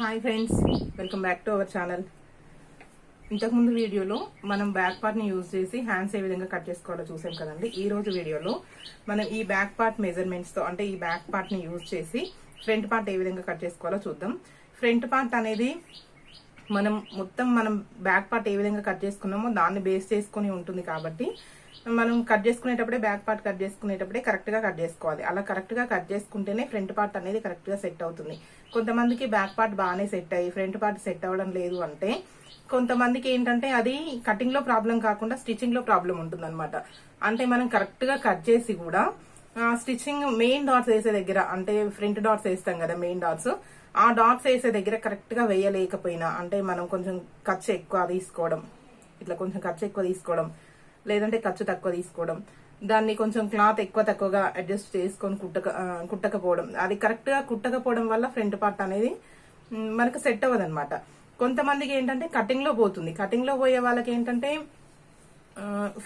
Hi friends welcome back to our channel ఇంతకుముందు వీడియోలో మనం బ్యాక్ పార్ట్ని యూజ్ చేసి హ్యాండ్స్ ఏ విధంగా కట్ చేసుకోవాలో చూసాం కదండి. ఈ రోజు వీడియోలో మనం ఈ బ్యాక్ పార్ట్ మెజర్మెంట్స్తో అంటే ఈ బ్యాక్ పార్ట్ని యూజ్ చేసి ఫ్రంట్ పార్ట్ ఏ విధంగా కట్ చేసుకోవాలో చూద్దాం. ఫ్రంట్ పార్ట్ అనేది మనం మొత్తం మనం బ్యాక్ పార్ట్ ఏ విధంగా కట్ చేసుకున్నామో దాన్ని బేస్ చేసుకుని ఉంటుంది కాబట్టి మనం కట్ చేసుకునేటప్పుడే బ్యాక్ పార్ట్ కట్ చేసుకునేటప్పుడే కరెక్ట్గా కట్ చేసుకోవాలి. అలా కరెక్ట్గా కట్ చేసుకుంటేనే ఫ్రంట్ పార్ట్ అనేది కరెక్ట్గా సెట్ అవుతుంది. కొంతమందికి బ్యాక్ పార్ట్ బాగానే సెట్ అయ్యి ఫ్రంట్ పార్ట్ సెట్ అవ్వడం లేదు అంటే కొంతమందికి ఏంటంటే అది కటింగ్లో ప్రాబ్లం కాకుండా స్టిచ్చింగ్లో ప్రాబ్లం ఉంటుంది అంటే మనం కరెక్ట్గా కట్ చేసి కూడా స్టిచ్చింగ్ మెయిన్ డాట్స్ వేసే దగ్గర అంటే ఫ్రంట్ డాట్స్ వేస్తాం కదా మెయిన్ డాట్స్ ఆ డాట్స్ వేసే దగ్గర కరెక్ట్గా వేయలేకపోయినా అంటే మనం కొంచెం ఖర్చు ఎక్కువ తీసుకోవడం ఇట్లా కొంచెం ఖర్చు ఎక్కువ తీసుకోవడం లేదంటే ఖర్చు తక్కువ తీసుకోవడం. దాన్ని కొంచెం క్లాత్ ఎక్కువ తక్కువగా అడ్జస్ట్ చేసుకొని కుట్టక కుట్టకపోవడం. అది కరెక్ట్గా కుట్టకపోవడం వల్ల ఫ్రంట్ పార్ట్ అనేది మనకు సెట్ అవ్వదు అనమాట కొంతమందికి ఏంటంటే కటింగ్లో పోతుంది. కటింగ్లో పోయే వాళ్ళకి ఏంటంటే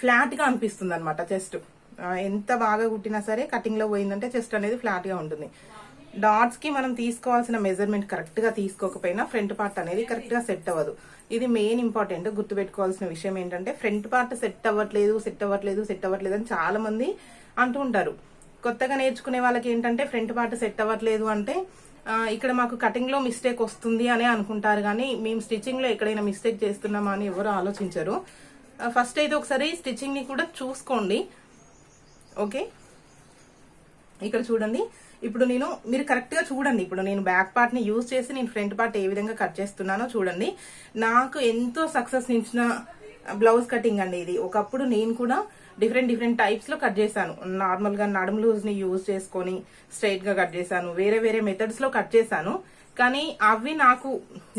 ఫ్లాట్గా అనిపిస్తుంది అనమాట చెస్ట్ ఎంత బాగా కుట్టినా సరే కటింగ్లో పోయిందంటే చెస్ట్ అనేది ఫ్లాట్గా ఉంటుంది. డాట్స్కి మనం తీసుకోవాల్సిన మెజర్మెంట్ కరెక్ట్గా తీసుకోకపోయినా ఫ్రంట్ పార్ట్ అనేది కరెక్ట్గా సెట్ అవ్వదు. ఇది మెయిన్ ఇంపార్టెంట్ గుర్తుపెట్టుకోవాల్సిన విషయం ఏంటంటే ఫ్రంట్ పార్ట్ సెట్ అవ్వట్లేదు సెట్ అవ్వట్లేదు సెట్ అవ్వట్లేదు అని చాలా మంది అంటూ ఉంటారు. కొత్తగా నేర్చుకునే వాళ్ళకి ఏంటంటే ఫ్రంట్ పార్ట్ సెట్ అవ్వట్లేదు అంటే ఇక్కడ మాకు కటింగ్లో మిస్టేక్ వస్తుంది అని అనుకుంటారు కానీ మేము స్టిచ్చింగ్లో ఎక్కడైనా మిస్టేక్ చేస్తున్నామా అని ఎవరు ఆలోచించరు. ఫస్ట్ అయితే ఒకసారి స్టిచ్చింగ్ని కూడా చూసుకోండి. ఓకే ఇక్కడ చూడండి. ఇప్పుడు నేను మీరు కరెక్ట్గా చూడండి. ఇప్పుడు నేను బ్యాక్ పార్ట్ని యూజ్ చేసి నేను ఫ్రంట్ పార్ట్ ఏ విధంగా కట్ చేస్తున్నానో చూడండి. నాకు ఎంతో సక్సెస్ నిచ్చిన బ్లౌజ్ కటింగ్ అండి ఇది. ఒకప్పుడు నేను కూడా డిఫరెంట్ డిఫరెంట్ టైప్స్లో కట్ చేశాను. నార్మల్గా నడుము లూజ్ని యూజ్ చేసుకొని స్ట్రైట్గా కట్ చేశాను. వేరే వేరే మెథడ్స్లో కట్ చేశాను. కానీ అవి నాకు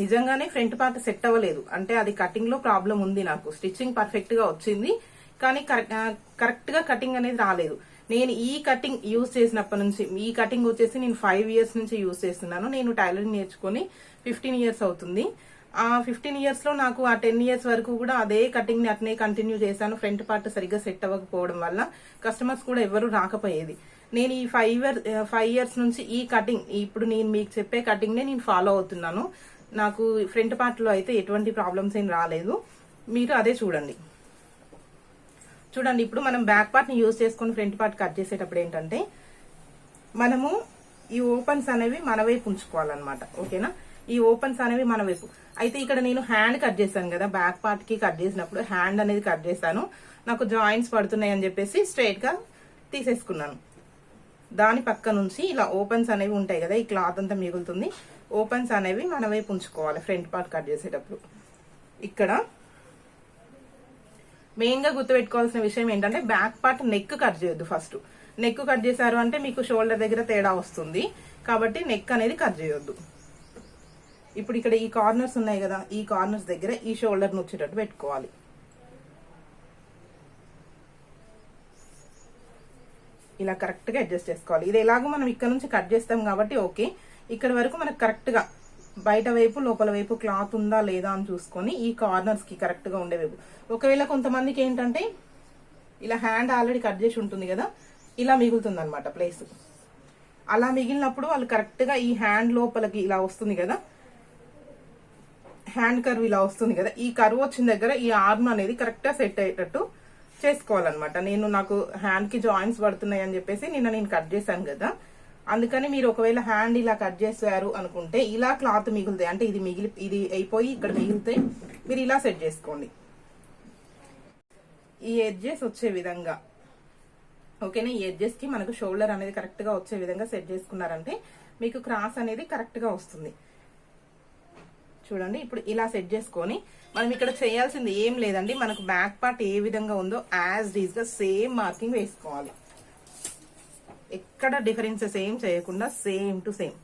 నిజంగానే ఫ్రంట్ పార్ట్ సెట్ అవ్వలేదు. అంటే అది కటింగ్లో ప్రాబ్లం ఉంది నాకు. స్టిచ్చింగ్ పర్ఫెక్ట్గా వచ్చింది. కానీ కరెక్ట్గా కటింగ్ అనేది రాలేదు. నేను ఈ కటింగ్ యూజ్ చేసినప్పటి నుంచి ఈ కటింగ్ వచ్చేసి నేను ఫైవ్ ఇయర్స్ నుంచి యూజ్ చేస్తున్నాను. నేను టైలరింగ్ నేర్చుకుని ఫిఫ్టీన్ ఇయర్స్ అవుతుంది. ఆ ఫిఫ్టీన్ ఇయర్స్లో నాకు ఆ టెన్ ఇయర్స్ వరకు కూడా అదే కటింగ్ని అట్నే కంటిన్యూ చేశాను. ఫ్రంట్ పార్ట్ సరిగ్గా సెట్ అవ్వకపోవడం వల్ల కస్టమర్స్ కూడా ఎవరు రాకపోయేది. నేను ఈ ఫైవ్ ఇయర్ ఫైవ్ ఇయర్స్ నుంచి ఈ కటింగ్ ఇప్పుడు నేను మీకు చెప్పే కటింగ్ నే నేను ఫాలో అవుతున్నాను. నాకు ఫ్రంట్ పార్ట్లో అయితే ఎటువంటి ప్రాబ్లమ్స్ ఏం రాలేదు. మీరు అదే చూడండి. చూడండి ఇప్పుడు మనం బ్యాక్ పార్ట్ని యూజ్ చేసుకొని ఫ్రంట్ పార్ట్ కట్ చేసేటప్పుడు ఏంటంటే మనము ఈ ఓపెన్స్ అనేవి మన వైపు ఉంచుకోవాలన్నమాట. ఓకేనా? ఈ ఓపెన్స్ అనేవి మన వైపు. అయితే ఇక్కడ నేను హ్యాండ్ కట్ చేశాను కదా బ్యాక్ పార్ట్కి కట్ చేసినప్పుడు హ్యాండ్ అనేది కట్ చేశాను. నాకు జాయింట్స్ పడుతున్నాయి అని చెప్పేసి స్ట్రైట్గా తీసేసుకున్నాను. దాని పక్క నుంచి ఇలా ఓపెన్స్ అనేవి ఉంటాయి కదా ఈ క్లాత్ అంతా మిగులుతుంది. ఓపెన్స్ అనేవి మన వైపు ఉంచుకోవాలి ఫ్రంట్ పార్ట్ కట్ చేసేటప్పుడు. ఇక్కడ మెయిన్గా గుర్తుపెట్టుకోవాల్సిన విషయం ఏంటంటే బ్యాక్ పార్ట్ నెక్ కట్ చేయొద్దు ఫస్ట్ నెక్ కట్ చేశారు అంటే మీకు షోల్డర్ దగ్గర తేడా వస్తుంది. కాబట్టి నెక్ అనేది కట్ చేయొద్దు. ఇప్పుడు ఇక్కడ ఈ కార్నర్స్ ఉన్నాయి కదా ఈ కార్నర్స్ దగ్గర ఈ షోల్డర్ వచ్చేటట్టు పెట్టుకోవాలి. ఇలా కరెక్ట్గా అడ్జస్ట్ చేసుకోవాలి. ఇది ఎలాగో మనం ఇక్కడ నుంచి కట్ చేస్తాం కాబట్టి ఓకే ఇక్కడ వరకు మనకు కరెక్ట్గా బయట వైపు లోపల వైపు క్లాత్ ఉందా లేదా అని చూసుకొని ఈ కార్నర్స్కి కరెక్ట్గా ఉండే వైపు ఒకవేళ కొంతమందికి ఏంటంటే ఇలా హ్యాండ్ ఆల్రెడీ కట్ చేసి ఉంటుంది కదా ఇలా మిగులుతుంది అనమాట ప్లేస్ అలా మిగిలినప్పుడు వాళ్ళు కరెక్ట్గా ఈ హ్యాండ్ లోపలికి ఇలా వస్తుంది కదా హ్యాండ్ కర్వ్ ఇలా వస్తుంది కదా ఈ కర్వ్ వచ్చిన దగ్గర ఈ ఆర్మ్ అనేది కరెక్ట్గా సెట్ అయ్యేటట్టు చేసుకోవాలన్నమాట. నేను నాకు హ్యాండ్కి జాయింట్స్ పడుతున్నాయి అని చెప్పేసి నిన్న నేను కట్ చేశాను కదా అందుకని మీరు ఒకవేళ హ్యాండ్ ఇలా కట్ చేశారు అనుకుంటే ఇలా క్లాత్ మిగులుతాయి. అంటే ఇది మిగిలి ఇది అయిపోయి ఇక్కడ మిగిలితే మీరు ఇలా సెట్ చేసుకోండి. ఈ ఎడ్జెస్ వచ్చే విధంగా. ఓకేనా ఈ ఎడ్జెస్కి మనకు షోల్డర్ అనేది కరెక్ట్గా వచ్చే విధంగా సెట్ చేసుకున్నారంటే మీకు క్రాస్ అనేది కరెక్ట్గా వస్తుంది. చూడండి ఇప్పుడు ఇలా సెట్ చేసుకొని మనం ఇక్కడ చేయాల్సింది ఏం లేదండి. మనకు బ్యాక్ పార్ట్ ఏ విధంగా ఉందో యాజ్ డీజ్గా సేమ్ మార్కింగ్ వేసుకోవాలి. ఎక్కడ డిఫరెన్సెస్ ఏం చేయకుండా సేమ్ టు సేమ్.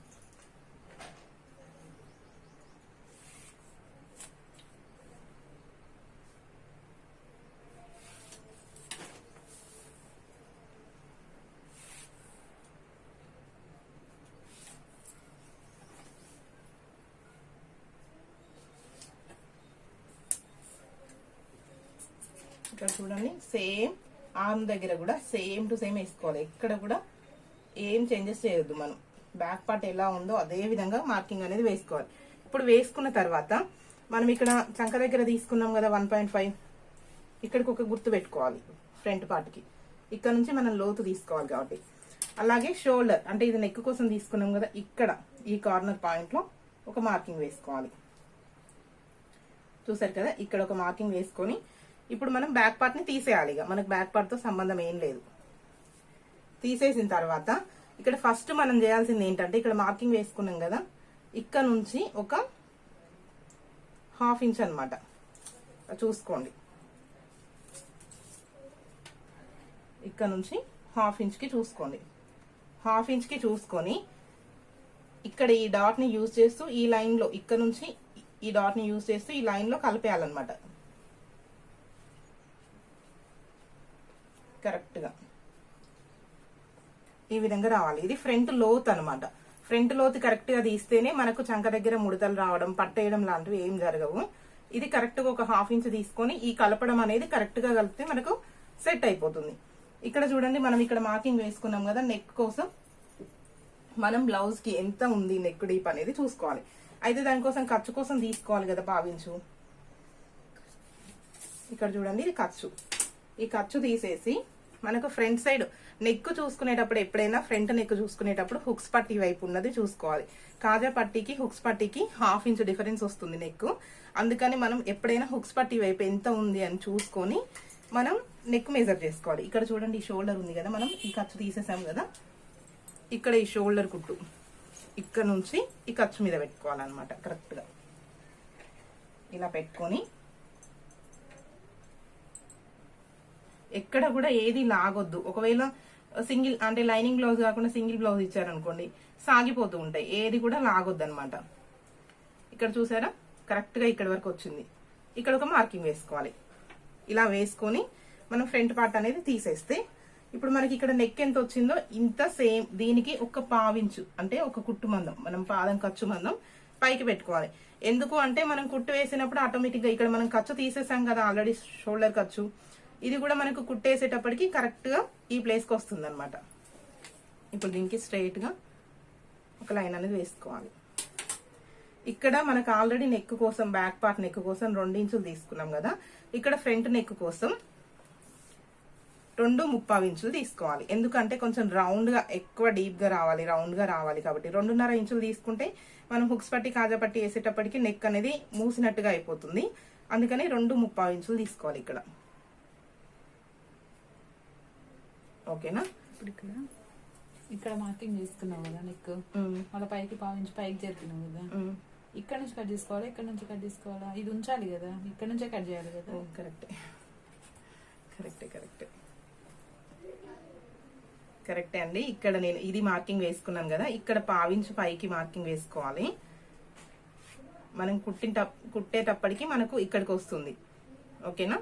ఇక్కడ చూడండి సేమ్ ఆర్మ్ దగ్గర కూడా సేమ్ టు సేమ్ వేసుకోవాలి. ఎక్కడ కూడా ఏం చేంజెస్ చేయొద్దు మనం. బ్యాక్ పార్ట్ ఎలా ఉందో అదే విధంగా మార్కింగ్ అనేది వేసుకోవాలి. ఇప్పుడు వేసుకున్న తర్వాత మనం ఇక్కడ చంక దగ్గర తీసుకున్నాం కదా వన్ పాయింట్ ఫైవ్ ఇక్కడికి ఒక గుర్తు పెట్టుకోవాలి ఫ్రంట్ పార్ట్కి ఇక్కడ నుంచి మనం లోతు తీసుకోవాలి కాబట్టి. అలాగే షోల్డర్ అంటే ఇది నెక్ కోసం తీసుకున్నాం కదా ఇక్కడ ఈ కార్నర్ పాయింట్లో ఒక మార్కింగ్ వేసుకోవాలి. చూసారు కదా ఇక్కడ ఒక మార్కింగ్ వేసుకొని ఇప్పుడు మనం బ్యాక్ పార్ట్ని తీసేయాలి ఇక. మనకు బ్యాక్ పార్ట్తో సంబంధం ఏం లేదు. తీసేసిన తర్వాత ఇక్కడ ఫస్ట్ మనం చేయాల్సింది ఏంటంటే ఇక్కడ మార్కింగ్ వేసుకున్నాం కదా ఇక్కడ నుంచి ఒక హాఫ్ ఇంచ్ అనమాట చూసుకోండి. ఇక్కడ నుంచి హాఫ్ ఇంచ్కి చూసుకోండి. హాఫ్ ఇంచ్కి చూసుకొని ఇక్కడ ఈ డాట్ని యూజ్ చేస్తూ ఈ లైన్లో ఇక్కడ నుంచి ఈ డాట్ని యూజ్ చేస్తూ ఈ లైన్లో కలిపేయాలన్నమాట కరెక్ట్గా ఈ విధంగా రావాలి. ఇది ఫ్రంట్ లోత్ అనమాట ఫ్రంట్ లోత్ కరెక్ట్గా తీస్తేనే మనకు చంక దగ్గర ముడతలు రావడం పట్టేయడం లాంటివి ఏం జరగవు. ఇది కరెక్ట్గా ఒక హాఫ్ ఇంచ్ తీసుకొని ఈ కలపడం అనేది కరెక్ట్గా కలిపితే మనకు సెట్ అయిపోతుంది. ఇక్కడ చూడండి మనం ఇక్కడ మార్కింగ్ వేసుకున్నాం కదా నెక్ కోసం. మనం బ్లౌజ్కి ఎంత ఉంది నెక్ డీప్ అనేది చూసుకోవాలి. అయితే దానికోసం ఖర్చు కోసం తీసుకోవాలి కదా పావించు ఇక్కడ చూడండి ఇది ఖర్చు. ఈ ఖర్చు తీసేసి మనకు ఫ్రంట్ సైడ్ నెక్ చూసుకునేటప్పుడు ఎప్పుడైనా ఫ్రంట్ నెక్ చూసుకునేటప్పుడు హుక్స్ పట్టీ వైపు ఉన్నది చూసుకోవాలి. కాజా పట్టీకి హుక్స్ పట్టీకి హాఫ్ ఇంచ్ డిఫరెన్స్ వస్తుంది నెక్ అందుకని మనం ఎప్పుడైనా హుక్స్ పట్టీ వైపు ఎంత ఉంది అని చూసుకొని మనం నెక్ మెజర్ చేసుకోవాలి. ఇక్కడ చూడండి ఈ షోల్డర్ ఉంది కదా మనం ఈ ఖర్చు తీసేసాం కదా. ఇక్కడ ఈ షోల్డర్ కుట్టు. ఇక్కడ నుంచి ఈ ఖర్చు మీద పెట్టుకోవాలన్నమాట కరెక్ట్గా ఇలా పెట్టుకొని ఎక్కడ కూడా ఏది లాగొద్దు. ఒకవేళ సింగిల్ అంటే లైనింగ్ బ్లౌజ్ కాకుండా సింగిల్ బ్లౌజ్ ఇచ్చారనుకోండి సాగిపోతూ ఉంటాయి. ఏది కూడా లాగొద్దు అనమాట ఇక్కడ చూసారా? కరెక్ట్గా ఇక్కడ వరకు వచ్చింది. ఇక్కడ ఒక మార్కింగ్ వేసుకోవాలి. ఇలా వేసుకొని మనం ఫ్రంట్ పార్ట్ అనేది తీసేస్తే ఇప్పుడు మనకి ఇక్కడ నెక్ ఎంత వచ్చిందో ఇంత సేమ్ దీనికి ఒక పావించు అంటే ఒక కుట్టు మందం మనం పాదం ఖర్చు మందం పైకి పెట్టుకోవాలి. ఎందుకు అంటే మనం కుట్టు వేసినప్పుడు ఆటోమేటిక్గా ఇక్కడ మనం ఖర్చు తీసేసాం కదా ఆల్రెడీ షోల్డర్ ఖర్చు. ఇది కూడా మనకు కుట్టేసేటప్పటికి కరెక్ట్గా ఈ ప్లేస్కి వస్తుంది అనమాట ఇప్పుడు దీనికి స్ట్రైట్గా ఒక లైన్ అనేది వేసుకోవాలి. ఇక్కడ మనకు ఆల్రెడీ నెక్ కోసం బ్యాక్ పార్ట్ నెక్ కోసం రెండు ఇంచులు తీసుకున్నాం కదా. ఇక్కడ ఫ్రంట్ నెక్ కోసం రెండు ముప్పావు ఇంచులు తీసుకోవాలి. ఎందుకంటే కొంచెం రౌండ్గా ఎక్కువ డీప్గా రావాలి రౌండ్గా రావాలి కాబట్టి. రెండున్నర ఇంచులు తీసుకుంటే మనం హుక్స్ పట్టి కాజా పట్టి వేసేటప్పటికి నెక్ అనేది మూసినట్టుగా అయిపోతుంది. అందుకని రెండు ముప్పావు ఇంచులు తీసుకోవాలి ఇక్కడ. ఓకేనా? ఇప్పుడు ఇక్కడ ఇక్కడ మార్కింగ్ చేసుకున్నావు కదా నెక్. మళ్ళీ పైకి పావించి పైకి జరిపినావు కదా. ఇక్కడ నుంచి కట్ చేసుకోవాలా? ఇక్కడ నుంచి కట్ చేసుకోవాలా? ఇది ఉంచాలి కదా. ఇక్కడ నుంచే కట్ చేయాలి కదా. కరెక్టే. కరెక్టే కరెక్టే. కరెక్టే అండి. ఇక్కడ నేను ఇది మార్కింగ్ వేసుకున్నాను కదా. ఇక్కడ పావించి పైకి మార్కింగ్ వేసుకోవాలి. మనం కుట్టిన కుట్టేటప్పటికి మనకు ఇక్కడికి వస్తుంది. ఓకేనా?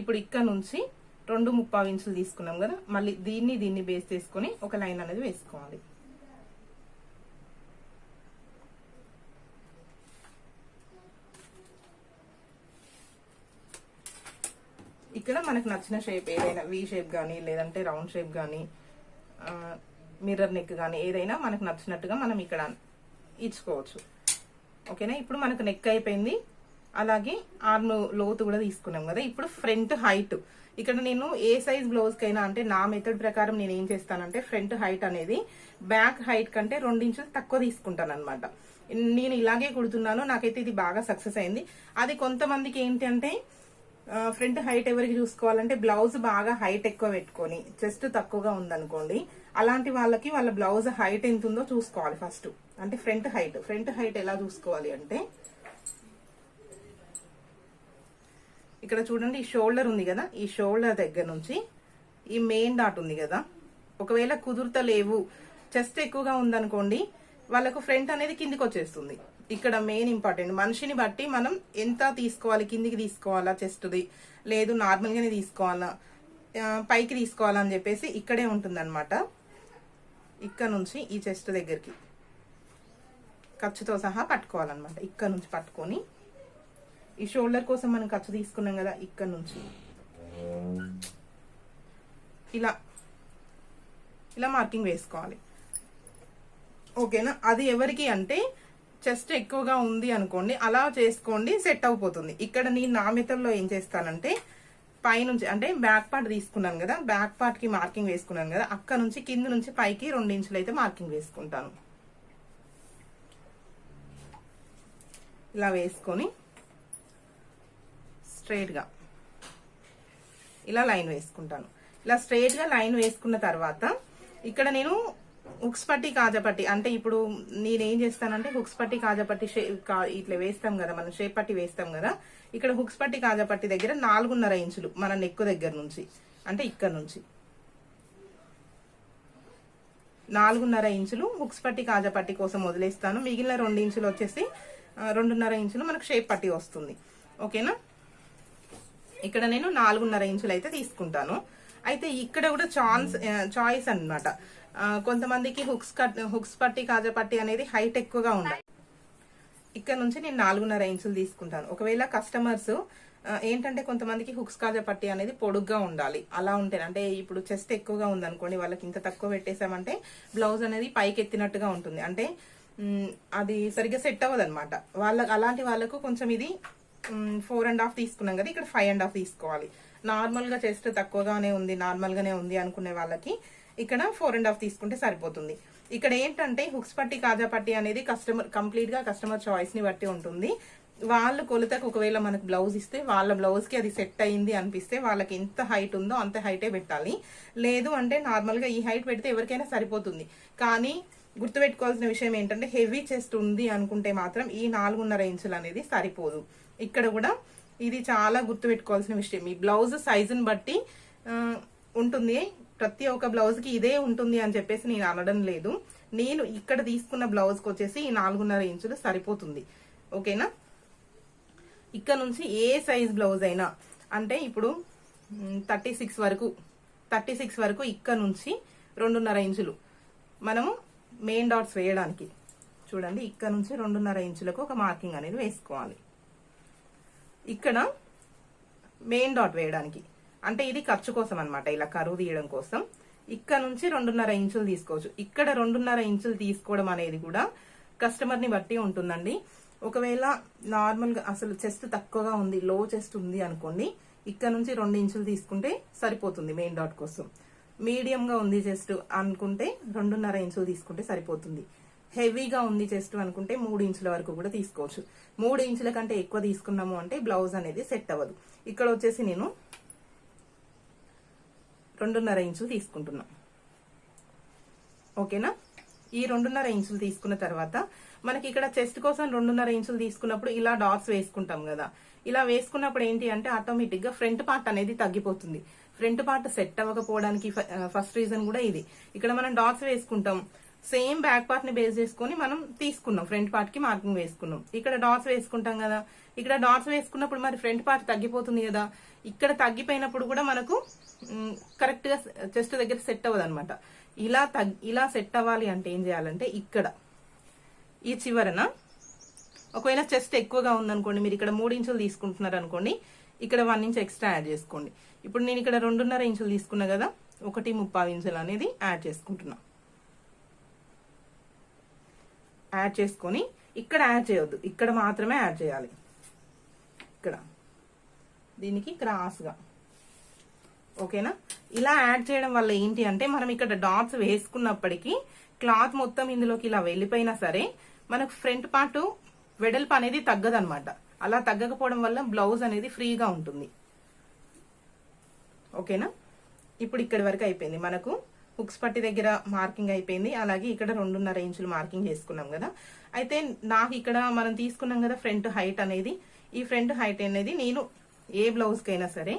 ఇప్పుడు ఇక్కడ నుంచి రెండు ముప్పావు ఇంచులు తీసుకున్నాం కదా మళ్ళీ దీన్ని దీన్ని బేస్ చేసుకొని ఒక లైన్ అనేది వేసుకోవాలి. ఇక్కడ మనకు నచ్చిన షేప్ ఏదైనా వి షేప్ కానీ లేదంటే రౌండ్ షేప్ కానీ మిర్రర్ నెక్ కానీ ఏదైనా మనకు నచ్చినట్టుగా మనం ఇక్కడ ఇచ్చుకోవచ్చు. ఓకేనా? ఇప్పుడు మనకు నెక్ అయిపోయింది. అలాగే ఆర్మ్ లోతు కూడా తీసుకున్నాం కదా. ఇప్పుడు ఫ్రంట్ హైట్ ఇక్కడ నేను ఏ సైజ్ బ్లౌజ్ కైనా అంటే నా మెథడ్ ప్రకారం నేను ఏం చేస్తానంటే ఫ్రంట్ హైట్ అనేది బ్యాక్ హైట్ కంటే రెండు ఇంచులు తక్కువ తీసుకుంటాను అనమాట నేను ఇలాగే కుడుతున్నాను నాకైతే ఇది బాగా సక్సెస్ అయింది. అది కొంతమందికి ఏంటి అంటే ఫ్రంట్ హైట్ ఎవరికి చూసుకోవాలంటే బ్లౌజ్ బాగా హైట్ ఎక్కువ పెట్టుకొని చెస్ట్ తక్కువగా ఉందనుకోండి అలాంటి వాళ్ళకి వాళ్ళ బ్లౌజ్ హైట్ ఎంత ఉందో చూసుకోవాలి ఫస్ట్ అంటే ఫ్రంట్ హైట్ ఫ్రంట్ హైట్ ఎలా చూసుకోవాలి అంటే ఇక్కడ చూడండి ఈ షోల్డర్ ఉంది కదా ఈ షోల్డర్ దగ్గర నుంచి ఈ మెయిన్ డాట్ ఉంది కదా. ఒకవేళ కుదురుతలేవు చెస్ట్ ఎక్కువగా ఉందనుకోండి వాళ్ళకు ఫ్రంట్ అనేది కిందికి వచ్చేస్తుంది. ఇక్కడ మెయిన్ ఇంపార్టెంట్ మనిషిని బట్టి మనం ఎంత తీసుకోవాలి కిందికి తీసుకోవాలా చెస్ట్ది లేదు నార్మల్గానే తీసుకోవాలా పైకి తీసుకోవాలని అని చెప్పేసి ఇక్కడే ఉంటుందన్నమాట. ఇక్కడ నుంచి ఈ చెస్ట్ దగ్గరికి ఖర్చుతో సహా పట్టుకోవాలన్నమాట. ఇక్కడ నుంచి పట్టుకొని ఈ షోల్డర్ కోసం మనం ఖర్చు తీసుకున్నాం కదా ఇక్కడ నుంచి. ఇలా ఇలా మార్కింగ్ వేసుకోవాలి. ఓకేనా? అది ఎవరికి అంటే చెస్ట్ ఎక్కువగా ఉంది అనుకోండి అలా చేసుకోండి సెట్ అయిపోతుంది ఇక్కడ నేను నా ఏం చేస్తానంటే పైనుంచి అంటే బ్యాక్ పార్ట్ తీసుకున్నాను కదా బ్యాక్ పార్ట్కి మార్కింగ్ వేసుకున్నాను కదా అక్కడ నుంచి కింద నుంచి పైకి రెండు ఇంచులు అయితే మార్కింగ్ వేసుకుంటాను. ఇలా వేసుకొని స్ట్రైట్గా. ఇలా లైన్ వేసుకుంటాను. ఇలా స్ట్రైట్గా లైన్ వేసుకున్న తర్వాత ఇక్కడ నేను హుక్స్ పట్టి కాజపట్టి అంటే ఇప్పుడు నేనేం చేస్తానంటే హుక్స్ పట్టి కాజపట్టి ఇట్లా వేస్తాం కదా మనం షేప్ పట్టి వేస్తాం కదా ఇక్కడ హుక్స్ పట్టి కాజపట్టి దగ్గర నాలుగున్నర ఇంచులు మన నెక్ దగ్గర నుంచి అంటే ఇక్కడ నుంచి. నాలుగున్నర ఇంచులు హుక్స్ పట్టి కాజపట్టి కోసం వదిలేస్తాను. మిగిలిన రెండు ఇంచులు వచ్చేసి రెండున్నర ఇంచులు మనకు షేప్ పట్టి వస్తుంది. ఓకేనా? ఇక్కడ నేను నాలుగున్నర ఇంచులు అయితే తీసుకుంటాను. అయితే ఇక్కడ కూడా ఛాన్స్ చాయిస్ అన్నమాట. ఆ, కొంతమందికి హుక్స్ కట్ హుక్స్ పట్టి కాజా పట్టి అనేది హైట్ ఎక్కువగా ఉండాలి. ఇక్కడ నుంచి నేను నాలుగున్నర ఇంచులు తీసుకుంటాను. ఒకవేళ కస్టమర్స్ ఏంటంటే కొంతమందికి హుక్స్ కాజా పట్టి అనేది పొడుగ్గా ఉండాలి. అలా ఉంటే అంటే ఇప్పుడు చెస్ట్ ఎక్కువగా ఉందనుకోండి వాళ్ళకి ఇంత తక్కువ పెట్టేసామంటే బ్లౌజ్ అనేది పైకి ఎత్తినట్టుగా ఉంటుంది. అంటే అది సరిగ్గా సెట్ అవ్వదు అనమాట వాళ్ళ అలాంటి వాళ్ళకు కొంచెం ఇది ఫోర్ అండ్ హాఫ్ తీసుకున్నాం కదా ఇక్కడ ఫైవ్ అండ్ హాఫ్ తీసుకోవాలి. నార్మల్గా చెస్ట్ తక్కువగానే ఉంది నార్మల్గానే ఉంది అనుకునే వాళ్ళకి ఇక్కడ ఫోర్ అండ్ హాఫ్ తీసుకుంటే సరిపోతుంది. ఇక్కడ ఏంటంటే హుక్స్ పట్టి కాజా పట్టి అనేది కస్టమర్ కంప్లీట్గా కస్టమర్ చాయిస్ని బట్టి ఉంటుంది. వాళ్ళు కొలతకు ఒకవేళ మనకు బ్లౌజ్ ఇస్తే వాళ్ళ బ్లౌజ్కి అది సెట్ అయింది అనిపిస్తే వాళ్ళకి ఎంత హైట్ ఉందో అంత హైటే పెట్టాలి. లేదు అంటే నార్మల్గా ఈ హైట్ పెడితే ఎవరికైనా సరిపోతుంది. కానీ గుర్తుపెట్టుకోవాల్సిన విషయం ఏంటంటే హెవీ చెస్ట్ ఉంది అనుకుంటే మాత్రం ఈ నాలుగున్నర ఇంచులు అనేది సరిపోదు. ఇక్కడ కూడా ఇది చాలా గుర్తుపెట్టుకోవాల్సిన విషయం. ఈ బ్లౌజ్ సైజుని బట్టి ఉంటుంది. ప్రతి ఒక్క బ్లౌజ్కి ఇదే ఉంటుంది అని చెప్పేసి నేను అనడం లేదు. నేను ఇక్కడ తీసుకున్న బ్లౌజ్కి వచ్చేసి ఈ నాలుగున్నర ఇంచులు సరిపోతుంది. ఓకేనా? ఇక్కడ నుంచి ఏ సైజ్ బ్లౌజ్ అయినా అంటే ఇప్పుడు థర్టీ సిక్స్ వరకు థర్టీ సిక్స్ వరకు ఇక్కడ నుంచి రెండున్నర ఇంచులు. మనము మెయిన్ డాట్స్ వేయడానికి. చూడండి ఇక్కడ నుంచి రెండున్నర ఇంచులకు ఒక మార్కింగ్ అనేది వేసుకోవాలి. ఇక్కడ మెయిన్ డాట్ వేయడానికి. అంటే ఇది ఖర్చు కోసం అనమాట ఇలా కరువు తీయడం కోసం. ఇక్కడ నుంచి రెండున్నర ఇంచులు తీసుకోవచ్చు. ఇక్కడ రెండున్నర ఇంచులు తీసుకోవడం అనేది కూడా కస్టమర్ని బట్టి ఉంటుందండి. ఒకవేళ నార్మల్గా అసలు చెస్ట్ తక్కువగా ఉంది లో చెస్ట్ ఉంది అనుకోండి ఇక్కడ నుంచి రెండు ఇంచులు తీసుకుంటే సరిపోతుంది మెయిన్ డాట్ కోసం. మీడియం గా ఉంది చెస్ట్ అనుకుంటే రెండున్నర ఇంచులు తీసుకుంటే సరిపోతుంది. హెవీగా ఉంది చెస్ట్ అనుకుంటే మూడు ఇంచుల వరకు కూడా తీసుకోవచ్చు. మూడు ఇంచుల కంటే ఎక్కువ తీసుకున్నాము అంటే బ్లౌజ్ అనేది సెట్ అవ్వదు. ఇక్కడ వచ్చేసి నేను రెండున్నర ఇంచులు తీసుకుంటున్నా. ఓకేనా? ఈ రెండున్నర ఇంచులు తీసుకున్న తర్వాత మనకి ఇక్కడ చెస్ట్ కోసం రెండున్నర ఇంచులు తీసుకున్నప్పుడు ఇలా డాట్స్ వేసుకుంటాం కదా. ఇలా వేసుకున్నప్పుడు ఏంటి అంటే ఆటోమేటిక్గా ఫ్రంట్ పార్ట్ అనేది తగ్గిపోతుంది. ఫ్రంట్ పార్ట్ సెట్ అవ్వకపోవడానికి ఫస్ట్ రీజన్ కూడా ఇది. ఇక్కడ మనం డాట్స్ వేసుకుంటాం. సేమ్ బ్యాక్ పార్ట్ని బేస్ చేసుకుని మనం తీసుకున్నాం. ఫ్రంట్ పార్ట్కి మార్కింగ్ వేసుకున్నాం. ఇక్కడ డాట్స్ వేసుకుంటాం కదా. ఇక్కడ డాట్స్ వేసుకున్నప్పుడు మరి ఫ్రంట్ పార్ట్ తగ్గిపోతుంది కదా. ఇక్కడ తగ్గిపోయినప్పుడు కూడా మనకు కరెక్ట్గా చెస్ట్ దగ్గర సెట్ అవ్వదు అనమాట ఇలా ఇలా సెట్ అవ్వాలి అంటే ఏం చేయాలంటే ఇక్కడ ఈ చివరన ఒకవేళ చెస్ట్ ఎక్కువగా ఉందనుకోండి మీరు ఇక్కడ మూడు ఇంచులు తీసుకుంటున్నారు అనుకోండి ఇక్కడ వన్ ఇంచ్ ఎక్స్ట్రా యాడ్ చేసుకోండి. ఇప్పుడు నేను ఇక్కడ రెండున్నర ఇంచులు తీసుకున్నా కదా ఒకటి ముప్పావు ఇంచులు అనేది యాడ్ చేసుకుంటున్నాను యాడ్ చేసుకొని ఇక్కడ యాడ్ చేయొద్దు. ఇక్కడ మాత్రమే యాడ్ చేయాలి. ఇక్కడ. దీనికి క్రాస్గా. ఓకేనా? ఇలా యాడ్ చేయడం వల్ల ఏంటి అంటే మనం ఇక్కడ డాట్స్ వేసుకున్నప్పటికీ క్లాత్ మొత్తం ఇందులోకి ఇలా వెళ్ళిపోయినా సరే మనకు ఫ్రంట్ పార్ట్ వెడల్పు అనేది తగ్గదనమాట అలా తగ్గకపోవడం వల్ల బ్లౌజ్ అనేది ఫ్రీగా ఉంటుంది. ఓకేనా? ఇప్పుడు ఇక్కడి వరకు అయిపోయింది. మనకు హుక్స్ పట్టి దగ్గర మార్కింగ్ అయిపోయింది. అలాగే ఇక్కడ రెండున్నర ఇంచులు మార్కింగ్ చేసుకున్నాం కదా. అయితే నాకు ఇక్కడ మనం తీసుకున్నాం కదా ఫ్రంట్ హైట్ అనేది. ఈ ఫ్రంట్ హైట్ అనేది నేను ఏ బ్లౌజ్కైనా సరే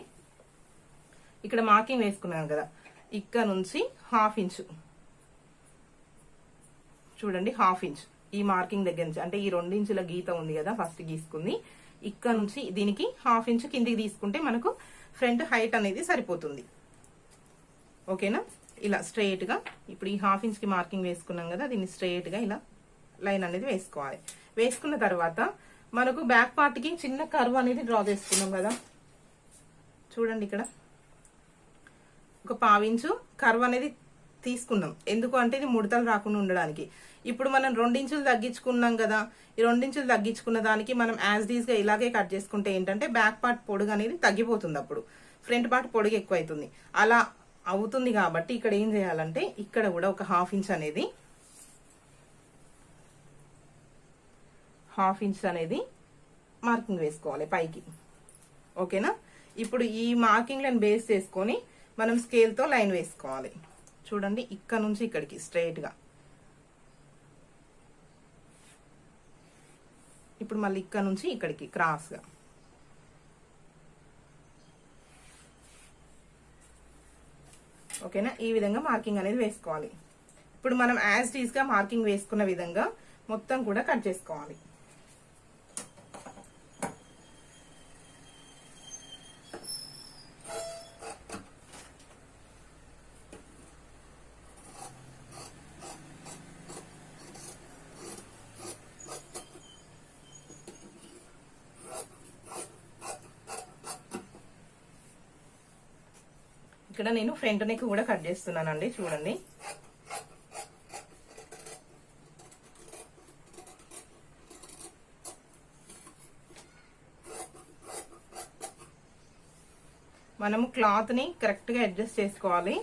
ఇక్కడ మార్కింగ్ వేసుకున్నాను కదా. ఇక్కడ నుంచి హాఫ్ ఇంచు. చూడండి హాఫ్ ఇంచ్. ఈ మార్కింగ్ దగ్గర నుంచి. అంటే ఈ రెండు ఇంచుల గీత ఉంది కదా ఫస్ట్ గీసుకుంది. ఇక్కడ నుంచి దీనికి హాఫ్ ఇంచ్ కిందికి తీసుకుంటే మనకు ఫ్రంట్ హైట్ అనేది సరిపోతుంది. ఓకేనా? ఇలా స్ట్రైట్గా ఇప్పుడు ఈ హాఫ్ ఇంచ్కి మార్కింగ్ వేసుకున్నాం కదా దీన్ని స్ట్రైట్గా ఇలా లైన్ అనేది వేసుకోవాలి. వేసుకున్న తర్వాత మనకు బ్యాక్ పార్ట్కి చిన్న కర్వ్ అనేది డ్రా చేసుకున్నాం కదా. చూడండి ఇక్కడ. ఒక పావించు కర్వ్ అనేది తీసుకున్నాం. ఎందుకు అంటే ఇది ముడతలు రాకుండా ఉండడానికి. ఇప్పుడు మనం రెండించులు తగ్గించుకున్నాం కదా ఈ రెండించులు తగ్గించుకున్న దానికి మనం యాజ్ డీజ్గా ఇలాగే కట్ చేసుకుంటే ఏంటంటే బ్యాక్ పార్ట్ పొడుగు అనేది తగ్గిపోతుంది అప్పుడు. ఫ్రంట్ పార్ట్ పొడుగు ఎక్కువ అవుతుంది అలా అవుతుంది కాబట్టి ఇక్కడ ఏం చేయాలంటే ఇక్కడ కూడా ఒక హాఫ్ ఇంచ్ అనేది హాఫ్ ఇంచ్ అనేది మార్కింగ్ వేసుకోవాలి పైకి. ఓకేనా? ఇప్పుడు ఈ మార్కింగ్లను బేస్ చేసుకొని మనం స్కేల్తో లైన్ వేసుకోవాలి. చూడండి ఇక్కడ నుంచి ఇక్కడికి స్ట్రైట్గా ఇప్పుడు మళ్ళీ ఇక్కడ నుంచి ఇక్కడికి క్రాస్గా ఓకేనా? ఈ విధంగా మార్కింగ్ అనేది వేసుకోవాలి. ఇప్పుడు మనం యాజ్గా మార్కింగ్ వేసుకున్న విధంగా మొత్తం కూడా కట్ చేసుకోవాలి. ఇక్కడ నేను ఫ్రంట్ నెక్ కూడా కట్ చేస్తున్నానండి చూడండి. మనము క్లాత్ని కరెక్ట్గా అడ్జస్ట్ చేసుకోవాలి.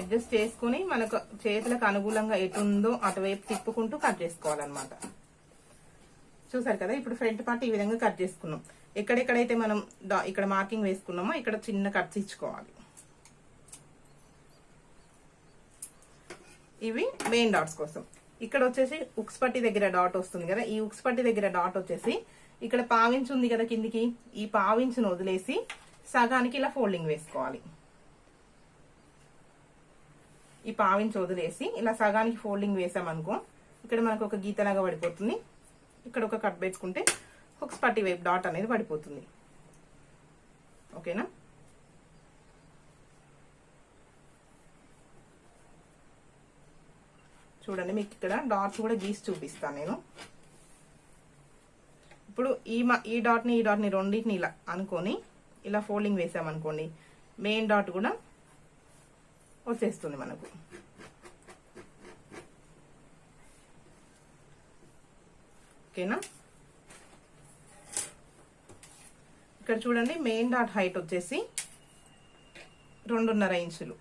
అడ్జస్ట్ చేసుకుని మనకు చేతులకు అనుకూలంగా ఎటు ఉందో అటువైపు తిప్పుకుంటూ కట్ చేసుకోవాలన్నమాట. చూసారు కదా ఇప్పుడు ఫ్రంట్ పార్ట్ ఈ విధంగా కట్ చేసుకున్నాం. ఎక్కడెక్కడైతే మనం ఇక్కడ మార్కింగ్ వేసుకున్నామో ఇక్కడ చిన్న కట్స్ ఇచ్చుకోవాలి. ఇవి మెయిన్ డాట్స్ కోసం. ఇక్కడ వచ్చేసి ఉక్స్ పట్టి దగ్గర డాట్ వస్తుంది కదా ఈ ఉక్స్ పట్టి దగ్గర డాట్ వచ్చేసి ఇక్కడ పావించు ఉంది కదా కిందికి ఈ పావించును వదిలేసి సగానికి ఇలా ఫోల్డింగ్ వేసుకోవాలి. ఈ పావించి వదిలేసి ఇలా సగానికి ఫోల్డింగ్ వేసామనుకో ఇక్కడ మనకు ఒక గీతలాగా పడిపోతుంది. ఇక్కడ ఒక కట్ పెట్టుకుంటే హుక్స్ పట్టి వైపు డాట్ అనేది పడిపోతుంది. ఓకేనా? చూడండి మీకు ఇక్కడ డాట్స్ కూడా గీసి చూపిస్తాను నేను. ఇప్పుడు ఈ మ- ఈ డాట్ని ఈ డాట్ని రెండింటిని ఇలా అనుకొని ఇలా ఫోల్డింగ్ వేసామనుకోండి మెయిన్ డాట్ కూడా వచ్చేస్తుంది మనకు. ఓకేనా ఇక్కడ చూడండి మెయిన్ డాట్ హైట్ వచ్చేసి రెండున్నర ఇంచులు.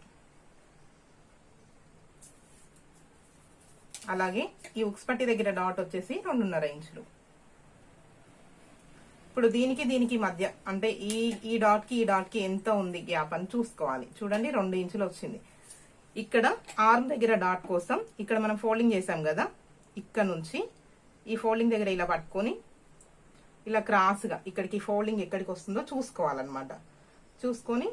అలాగే ఈ ఉక్స్ పట్టి దగ్గర డాట్ వచ్చేసి రెండున్నర ఇంచులు. ఇప్పుడు దీనికి దీనికి మధ్య అంటే ఈ ఈ డాట్కి ఈ డాట్కి ఎంత ఉంది గ్యాప్ అని చూసుకోవాలి. చూడండి రెండు ఇంచులు వచ్చింది. ఇక్కడ ఆర్మ్ దగ్గర డాట్ కోసం ఇక్కడ మనం ఫోల్డింగ్ చేసాం కదా ఇక్కడ నుంచి ఈ ఫోల్డింగ్ దగ్గర ఇలా పట్టుకొని ఇలా క్రాస్గా ఇక్కడికి ఫోల్డింగ్ ఎక్కడికి వస్తుందో చూసుకోవాలన్నమాట. చూసుకొని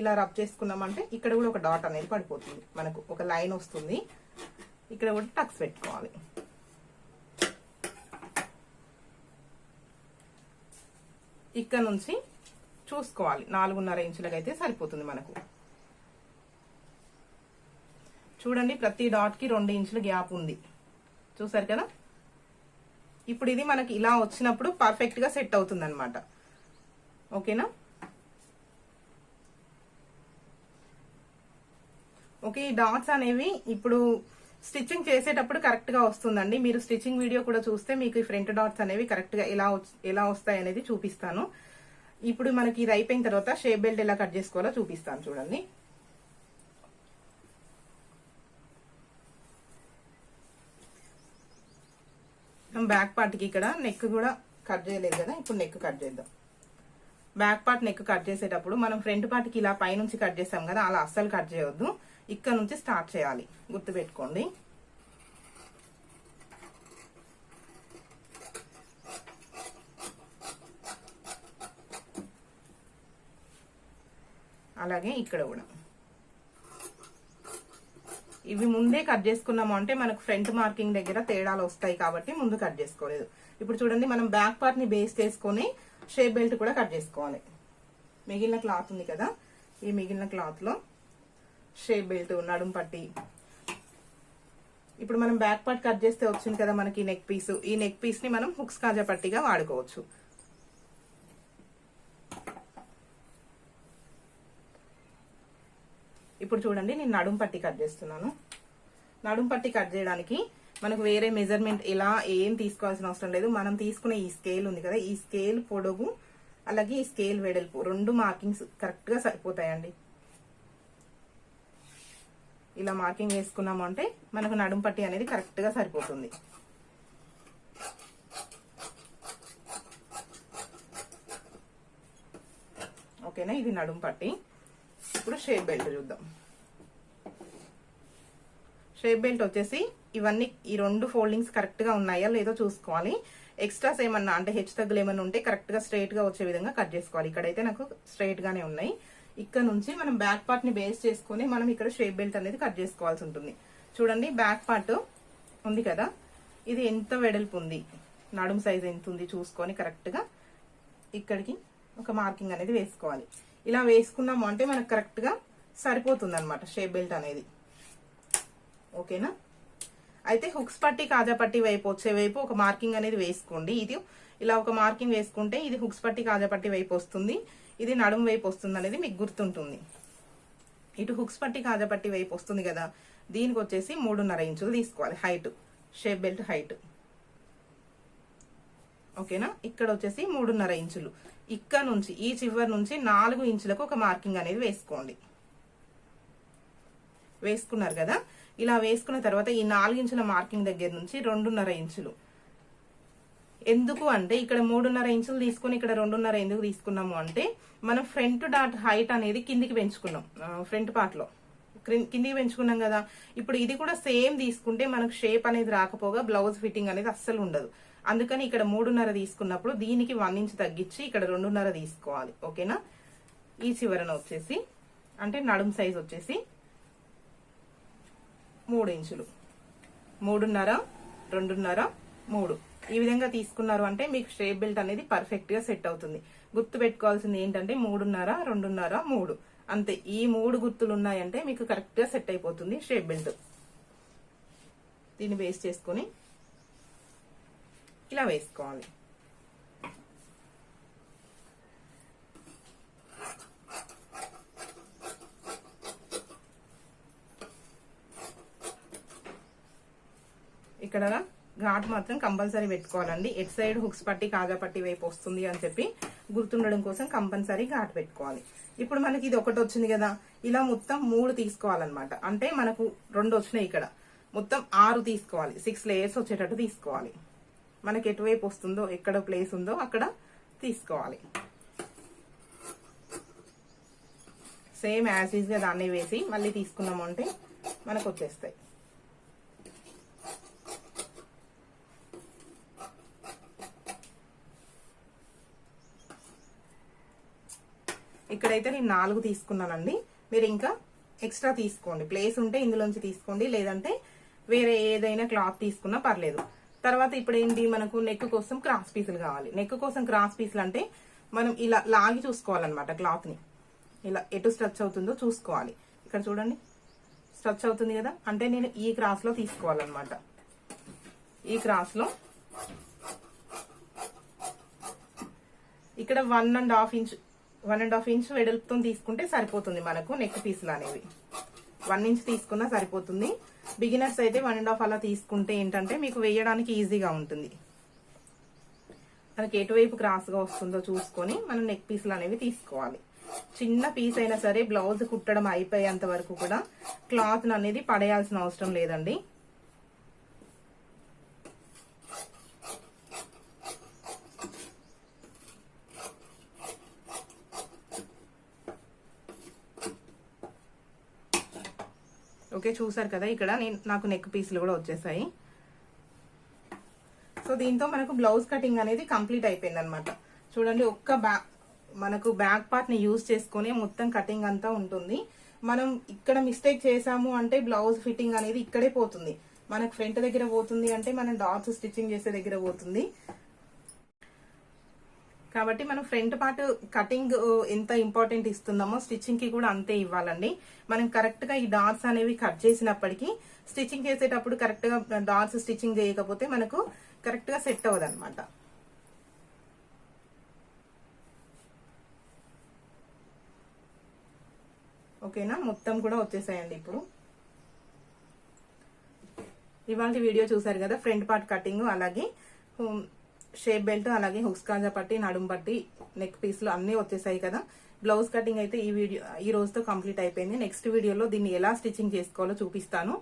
ఇలా రబ్ చేసుకున్నామంటే ఇక్కడ కూడా ఒక డాట్ అనేది పడిపోతుంది. మనకు ఒక లైన్ వస్తుంది. ఇక్కడ కూడా టక్స్ పెట్టుకోవాలి. ఇక్కడ నుంచి చూసుకోవాలి. నాలుగున్నర ఇంచులకు అయితే సరిపోతుంది మనకు. చూడండి ప్రతి డాట్కి రెండు ఇంచుల గ్యాప్ ఉంది. చూసారు కదా? ఇప్పుడు ఇది మనకి ఇలా వచ్చినప్పుడు పర్ఫెక్ట్గా సెట్ అవుతుంది అనమాట ఓకేనా? ఓకే ఈ డాట్స్ అనేవి ఇప్పుడు స్టిచ్చింగ్ చేసేటప్పుడు కరెక్ట్గా వస్తుందండి. మీరు స్టిచ్చింగ్ వీడియో కూడా చూస్తే మీకు ఈ ఫ్రంట్ డాట్స్ అనేవి కరెక్ట్గా ఎలా ఎలా వస్తాయి అనేది చూపిస్తాను. ఇప్పుడు మనకి ఇది అయిపోయిన తర్వాత షేప్ బెల్ట్ ఎలా కట్ చేసుకోవాలో చూపిస్తాను చూడండి. బ్యాక్ పార్ట్కి ఇక్కడ నెక్ కూడా కట్ చేయలేదు కదా ఇప్పుడు నెక్ కట్ చేద్దాం. బ్యాక్ పార్ట్ నెక్ కట్ చేసేటప్పుడు మనం ఫ్రంట్ పార్ట్కి ఇలా పైనుంచి కట్ చేసాం కదా అలా అస్సలు కట్ చేయవద్దు ఇక్కడ నుంచి స్టార్ట్ చేయాలి. గుర్తుపెట్టుకోండి. అలాగే ఇక్కడ కూడా. ఇవి ముందే కట్ చేసుకున్నాము అంటే మనకు ఫ్రంట్ మార్కింగ్ దగ్గర తేడాలు వస్తాయి కాబట్టి ముందు కట్ చేసుకోలేదు. ఇప్పుడు చూడండి మనం బ్యాక్ పార్ట్ని బేస్ చేసుకొని షేప్ బెల్ట్ కూడా కట్ చేసుకోవాలి. మిగిలిన క్లాత్ ఉంది కదా ఈ మిగిలిన క్లాత్లో షేప్ బెల్ట్ నడుం పట్టి. ఇప్పుడు మనం బ్యాక్ పార్ట్ కట్ చేస్తే వచ్చింది కదా మనకి నెక్ పీస్ ఈ నెక్ పీస్ని మనం హుక్స్ కాజా పట్టిగా వాడుకోవచ్చు. ఇప్పుడు చూడండి నేను నడుం పట్టి కట్ చేస్తున్నాను. నడుం పట్టి కట్ చేయడానికి మనకు వేరే మెజర్మెంట్ ఇలా ఏం తీసుకోవాల్సిన అవసరం లేదు. మనం తీసుకునే ఈ స్కేల్ ఉంది కదా ఈ స్కేల్ పొడవు అలాగే ఈ స్కేల్ వెడల్పు రెండు మార్కింగ్స్ కరెక్ట్గా సరిపోతాయండి. ఇలా మార్కింగ్ వేసుకున్నాము అంటే మనకు నడుం పట్టి అనేది కరెక్ట్గా సరిపోతుంది. ఓకేనా? ఇది నడుం పట్టి. ఇప్పుడు షేప్ బెల్ట్ చూద్దాం. షేప్ బెల్ట్ వచ్చేసి ఇవన్నీ ఈ రెండు ఫోల్డింగ్స్ కరెక్ట్గా ఉన్నాయా లేదో చూసుకోవాలి. ఎక్స్ట్రాస్ ఏమన్నా అంటే హెచ్ తగ్గులు ఏమన్నా ఉంటే కరెక్ట్గా స్ట్రైట్గా వచ్చే విధంగా కట్ చేసుకోవాలి. ఇక్కడైతే నాకు స్ట్రైట్ గానే ఉన్నాయి. ఇక్కడ నుంచి మనం బ్యాక్ పార్ట్ని బేస్ చేసుకుని మనం ఇక్కడ షేప్ బెల్ట్ అనేది కట్ చేసుకోవాల్సి ఉంటుంది. చూడండి బ్యాక్ పార్ట్ ఉంది కదా? ఇది ఎంత వెడల్పు ఉంది? నడుము సైజ్ ఎంత ఉంది? చూసుకొని కరెక్ట్గా ఇక్కడికి ఒక మార్కింగ్ అనేది వేసుకోవాలి. ఇలా వేసుకున్నాము అంటే మనకు కరెక్ట్గా సరిపోతుంది అనమాట షేప్ బెల్ట్ అనేది ఓకేనా అయితే హుక్స్ పట్టి కాజా పట్టి వైపు వచ్చే వైపు ఒక మార్కింగ్ అనేది వేసుకోండి. ఇది ఇలా ఒక మార్కింగ్ వేసుకుంటే ఇది హుక్స్ పట్టి కాజా పట్టి వైపు వస్తుంది. ఇది నడుము వైపు వస్తుంది అనేది మీకు గుర్తుంటుంది. ఇటు హుక్స్ పట్టి కాజా పట్టి వైపు వస్తుంది కదా దీనికి వచ్చేసి మూడున్నర ఇంచులు తీసుకోవాలి హైట్ షేప్ బెల్ట్ హైట్. ఓకేనా? ఇక్కడ వచ్చేసి మూడున్నర ఇంచులు. ఇక్కడ నుంచి ఈ చివరి నుంచి నాలుగు ఇంచులకు ఒక మార్కింగ్ అనేది వేసుకోండి. వేసుకున్నారు కదా? ఇలా వేసుకున్న తర్వాత ఈ నాలుగు ఇంచుల మార్కింగ్ దగ్గర నుంచి రెండున్నర ఇంచులు. ఎందుకు అంటే ఇక్కడ మూడున్నర ఇంచులు తీసుకుని ఇక్కడ రెండున్నర ఎందుకు తీసుకున్నాము అంటే మనం ఫ్రంట్ డాట్ హైట్ అనేది కిందికి పెంచుకున్నాం ఫ్రంట్ పార్ట్లో. కిందికి పెంచుకున్నాం కదా. ఇప్పుడు ఇది కూడా సేమ్ తీసుకుంటే మనకు షేప్ అనేది రాకపోగా బ్లౌజ్ ఫిట్టింగ్ అనేది అస్సలు ఉండదు. అందుకని ఇక్కడ మూడున్నర తీసుకున్నప్పుడు దీనికి వన్ ఇంచ్ తగ్గించి ఇక్కడ రెండున్నర తీసుకోవాలి. ఓకేనా? ఈ చివరన వచ్చేసి అంటే నడుం సైజ్ వచ్చేసి మూడు ఇంచులు. మూడున్నర రెండున్నర మూడు. ఈ విధంగా తీసుకున్నారు అంటే మీకు షేప్ బెల్ట్ అనేది పర్ఫెక్ట్గా సెట్ అవుతుంది. గుర్తు పెట్టుకోవాల్సింది ఏంటంటే మూడున్నర రెండున్నర మూడు. అంతే ఈ మూడు గుర్తులు ఉన్నాయంటే మీకు కరెక్ట్గా సెట్ అయిపోతుంది షేప్ బెల్ట్ దీన్ని బేస్ చేసుకొని ఇలా వేసుకోవాలి. ఇక్కడ ఘాట్ మాత్రం కంపల్సరీ పెట్టుకోవాలండి. ఎట్ సైడ్ హుక్స్ పట్టి కాజా పట్టి వైపు వస్తుంది అని చెప్పి గుర్తుండడం కోసం కంపల్సరీ ఘాట్ పెట్టుకోవాలి. ఇప్పుడు మనకి ఇది ఒకటి వచ్చింది కదా ఇలా మొత్తం మూడు తీసుకోవాలన్నమాట. అంటే మనకు రెండు వచ్చినాయి ఇక్కడ. మొత్తం ఆరు తీసుకోవాలి. సిక్స్ లేయర్స్ వచ్చేటట్టు తీసుకోవాలి. మనకి ఎటువైపు వస్తుందో ఎక్కడ ప్లేస్ ఉందో అక్కడ తీసుకోవాలి. సేమ్ యాజ్గా దాన్ని వేసి మళ్ళీ తీసుకున్నాము అంటే మనకు వచ్చేస్తాయి. ఇక్కడైతే నేను నాలుగు తీసుకున్నానండి. మీరు ఇంకా ఎక్స్ట్రా తీసుకోండి. ప్లేస్ ఉంటే ఇందులోంచి తీసుకోండి. లేదంటే వేరే ఏదైనా క్లాత్ తీసుకున్నా పర్లేదు. తర్వాత ఇప్పుడు ఏంటి? మనకు నెక్ కోసం క్రాస్ పీసులు కావాలి. నెక్ కోసం క్రాస్ పీసులు అంటే మనం ఇలా లాగి చూసుకోవాలన్నమాట క్లాత్ని ఇలా ఎటు స్ట్రచ్ అవుతుందో చూసుకోవాలి. ఇక్కడ చూడండి. స్ట్రచ్ అవుతుంది కదా? అంటే నేను ఈ క్రాస్లో తీసుకోవాలన్నమాట. ఈ క్రాస్లో ఇక్కడ one and half inch one and half inch వెడల్పుతో తీసుకుంటే సరిపోతుంది మనకు నెక్ పీసులు అనేవి. వన్ ఇంచ్ తీసుకున్నా సరిపోతుంది. బిగినర్స్ అయితే వన్ అండ్ హాఫ్ అలా తీసుకుంటే ఏంటంటే మీకు వేయడానికి ఈజీగా ఉంటుంది. మనకి ఎటువైపు క్రాస్గా వస్తుందో చూసుకొని మనం నెక్ పీసులు అనేవి తీసుకోవాలి. చిన్న పీస్ అయినా సరే బ్లౌజ్ కుట్టడం అయిపోయేంత వరకు కూడా క్లాత్ అనేది పడేయాల్సిన అవసరం లేదండి. ఓకే చూసారు కదా. ఇక్కడ నేను నాకు నెక్ పీసులు కూడా వచ్చేసాయి. సో దీంతో మనకు బ్లౌజ్ కటింగ్ అనేది కంప్లీట్ అయిపోయింది అనమాట చూడండి ఒక్క బ్యా మనకు బ్యాక్ పార్ట్ని యూజ్ చేసుకునే మొత్తం కటింగ్ అంతా ఉంటుంది. మనం ఇక్కడ మిస్టేక్ చేసాము అంటే బ్లౌజ్ ఫిట్టింగ్ అనేది ఇక్కడే పోతుంది. మనకు ఫ్రంట్ దగ్గర పోతుంది అంటే మనం డాట్స్ స్టిచ్చింగ్ చేసే దగ్గర పోతుంది. కాబట్టి మనం ఫ్రంట్ పార్ట్ కటింగ్ ఎంత ఇంపార్టెంట్ ఇస్తున్నామో స్టిచ్చింగ్కి కూడా అంతే ఇవ్వాలండి. మనం కరెక్ట్గా ఈ డాట్స్ అనేవి కట్ చేసినప్పటికీ స్టిచ్చింగ్ చేసేటప్పుడు కరెక్ట్గా డాట్స్ స్టిచ్చింగ్ చేయకపోతే మనకు కరెక్ట్గా సెట్ అవ్వదు అనమాట ఓకేనా? మొత్తం కూడా వచ్చేసాయండి ఇప్పుడు. ఇవాళ వీడియో చూసారు కదా ఫ్రంట్ పార్ట్ కటింగ్ అలాగే షేప్ బెల్ట్ అలాగే హుక్స్ కాజా పట్టి నడుం పట్టి నెక్ పీస్లు అన్నీ వచ్చేసాయి కదా. బ్లౌజ్ కటింగ్ అయితే ఈ వీడియో ఈ రోజుతో కంప్లీట్ అయిపోయింది. నెక్స్ట్ వీడియోలో దీన్ని ఎలా స్టిచ్చింగ్ చేసుకోవాలో చూపిస్తాను.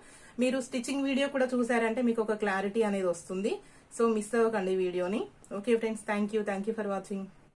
మీరు స్టిచ్చింగ్ వీడియో కూడా చూసారంటే మీకు ఒక క్లారిటీ అనేది వస్తుంది. సో మిస్ అవ్వకండి వీడియోని. Okay friends thank you thank you for watching